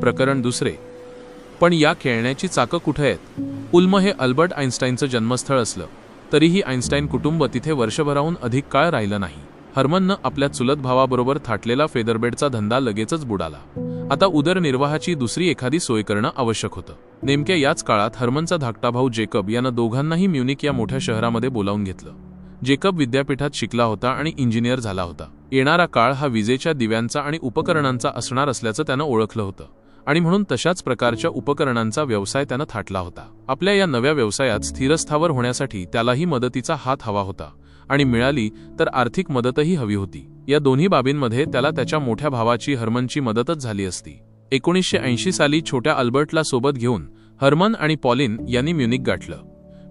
प्रकरण दुसरे. पण या खेळण्याची चाकं कुठं आहेत? उल्म हे अल्बर्ट आईन्स्टाईनचं जन्मस्थळ असलं तरीही आईन्स्टाईन कुटुंब तिथे वर्षभराहून अधिक काळ राहिलं नाही. हर्मननं आपल्या चुलत भावाबरोबर थाटलेला फेदरबेडचा धंदा लगेचच बुडाला. आता उदरनिर्वाहाची दुसरी एखादी सोय करणं आवश्यक होतं. नेमक्या याच काळात हर्मनचा धाकटा भाऊ जेकब यानं दोघांनाही म्युनिक या मोठ्या शहरामध्ये बोलावून घेतलं. जेकब विद्यापीठात शिकला होता आणि इंजिनियर झाला होता. येणारा काळ हा विजेच्या दिव्यांचा आणि उपकरणांचा असणार असल्याचं त्यानं ओळखलं होतं. आणि म्हणून तशाच प्रकारच्या उपकरणांचा व्यवसाय त्यानं थाटला होता. आपल्या या नव्या व्यवसायात स्थिरस्थावर होण्यासाठी त्यालाही मदतीचा हात हवा होता. आणि मिळाली तर आर्थिक मदतही हवी होती. या दोन्ही बाबींमध्ये त्याला त्याच्या मोठ्या भावाची हर्मनची मदतच झाली असती. एकोणीसशे ऐंशी साली छोट्या अल्बर्टला सोबत घेऊन हर्मन आणि पॉलिन यांनी म्युनिक गाठलं.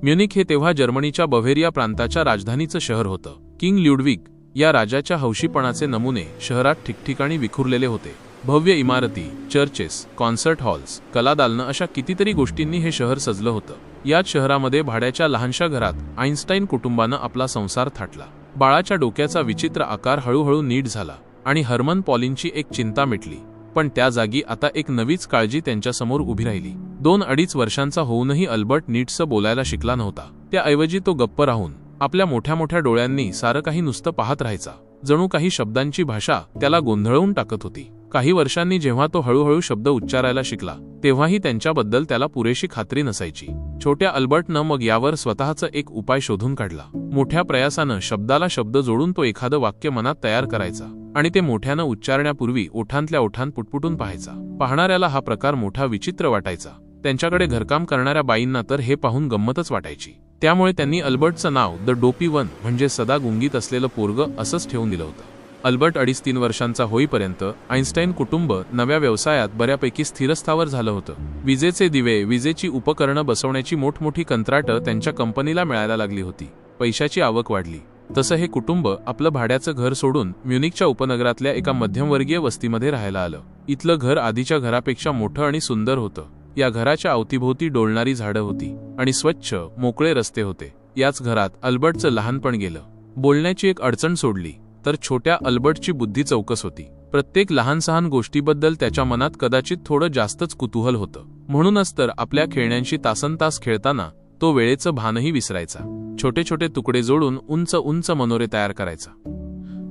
म्युनिक हे तेव्हा जर्मनीच्या बव्हेरिया प्रांताच्या राजधानीचं शहर होतं. किंग ल्युडविक या राजाच्या हौशीपणाचे नमुने शहरात ठिकठिकाणी विखुरलेले होते. भव्य इमारती चर्चेस कॉन्सर्ट हॉल्स कलादालनं अशा कितीतरी गोष्टींनी हे शहर सजलं होतं. याच शहरामध्ये भाड्याच्या लहानशा घरात आईन्स्टाईन कुटुंबानं आपला संसार थाटला. बाळाच्या डोक्याचा विचित्र आकार हळूहळू नीट झाला आणि हर्मन पॉलिनची एक चिंता मिटली. पण त्या जागी आता एक नवीच काळजी त्यांच्यासमोर उभी राहिली. दोन अडीच वर्षांचा होऊनही अल्बर्ट नीटसं बोलायला शिकला नव्हता. त्याऐवजी तो गप्प राहून आपल्या मोठ्या मोठ्या डोळ्यांनी सारं काही नुसतं पाहत राहायचा. जणू काही शब्दांची भाषा त्याला गोंधळवून टाकत होती. काही वर्षांनी जेव्हा तो हळूहळू शब्द उच्चारायला शिकला तेव्हाही त्यांच्याबद्दल त्याला पुरेशी खात्री नसायची. छोट्या अल्बर्टनं मग यावर स्वतःचा एक उपाय शोधून काढला. मोठ्या प्रयासानं शब्दाला शब्द जोडून तो एखादं वाक्य मनात तयार करायचा आणि ते मोठ्यानं उच्चारण्यापूर्वी ओठांतल्या ओठांत पुटपुटून पाहायचा. पाहणाऱ्याला हा प्रकार मोठा विचित्र वाटायचा. त्यांच्याकडे घरकाम करणाऱ्या बाईंना तर हे पाहून गंमतच वाटायची. त्यामुळे त्यांनी अल्बर्टचं नाव द डोपी वन म्हणजे सदा गुंगीत असलेलं पोरग असंच ठेवून दिलं होतं. अल्बर्ट अडीच तीन वर्षांचा होईपर्यंत आईन्स्टाईन कुटुंब नव्या व्यवसायात बऱ्यापैकी स्थिरस्थावर झालं होतं. विजेचे दिवे विजेची उपकरणं बसवण्याची मोठमोठी कंत्राटं त्यांच्या कंपनीला मिळायला लागली होती. पैशाची आवक वाढली. तसं हे कुटुंब आपलं भाड्याचं घर सोडून म्युनिकच्या उपनगरातल्या एका मध्यमवर्गीय वस्तीमध्ये राहायला आलं. इथलं घर आधीच्या घरापेक्षा मोठं आणि सुंदर होतं. या घराच्या अवतीभोवती डोलणारी झाडं होती आणि स्वच्छ मोकळे रस्ते होते. याच घरात अल्बर्टचं लहानपण गेलं. बोलण्याची एक अडचण सोडली. तर छोट्या अल्बर्टची बुद्धी चौकस होती. प्रत्येक लहान सहान गोष्टीबद्दल त्याच्या मनात कदाचित थोडं जास्तच कुतूहल होतं. म्हणूनच तर आपल्या खेळण्यांशी तासनतास खेळताना तो वेळेचं भानही विसरायचा. छोटे छोटे तुकडे जोडून उंच उंच मनोरे तयार करायचा.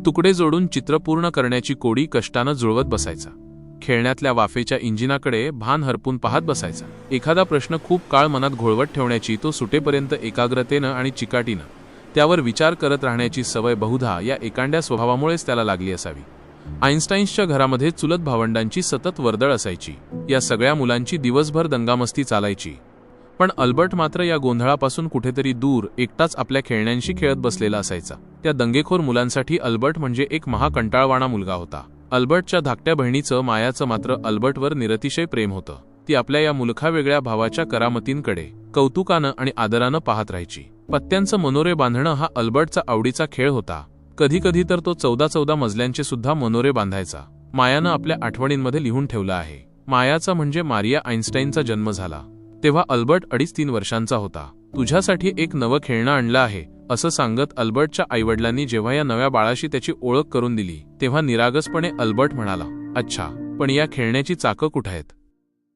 तुकडे जोडून चित्र पूर्ण करण्याची कोडी कष्टानं जुळवत बसायचा. खेळण्यातल्या वाफेच्या इंजिनाकडे भान हरपून पाहत बसायचा. एखादा प्रश्न खूप काळ मनात घोळवत ठेवण्याची तो सुटेपर्यंत एकाग्रतेनं आणि चिकाटीनं त्यावर विचार करत राहण्याची सवय बहुधा या एकांड्या स्वभावामुळेच त्याला लागली असावी. आईन्स्टाईन्सच्या घरामध्ये चुलत भावंडांची सतत वर्दळ असायची. या सगळ्या मुलांची दिवसभर दंगामस्ती चालायची. पण अल्बर्ट मात्र या गोंधळापासून कुठेतरी दूर एकटाच आपल्या खेळण्यांशी खेळत बसलेला असायचा. त्या दंगेखोर मुलांसाठी अल्बर्ट म्हणजे एक महाकंटाळवाणा मुलगा होता. अल्बर्टच्या धाकट्या बहिणीचं मायाचं मात्र अल्बर्टवर निरतिशय प्रेम होतं. ती आपल्या या मुलखा वेगळ्या भावाच्या करामतींकडे कौतुकानं आणि आदरानं पाहत राहायची. पत्त्यांचं मनोरे बांधणं हा अल्बर्टचा आवडीचा खेळ होता. कधी कधी तर तो चौदा चौदा मजल्यांचे सुद्धा मनोरे बांधायचा. मायानं आपल्या आठवणींमध्ये लिहून ठेवलं आहे. मायाचा म्हणजे मारिया आईन्स्टाईनचा जन्म झाला. तेव्हा अल्बर्ट अडीच तीन वर्षांचा होता. तुझ्यासाठी एक नवं खेळणं आणलं आहे असं सांगत अल्बर्टच्या आईवडिलांनी जेव्हा या नव्या बाळाशी त्याची ओळख करून दिली तेव्हा निरागसपणे अल्बर्ट म्हणाला अच्छा पण या खेळण्याची चाकं कुठं आहेत?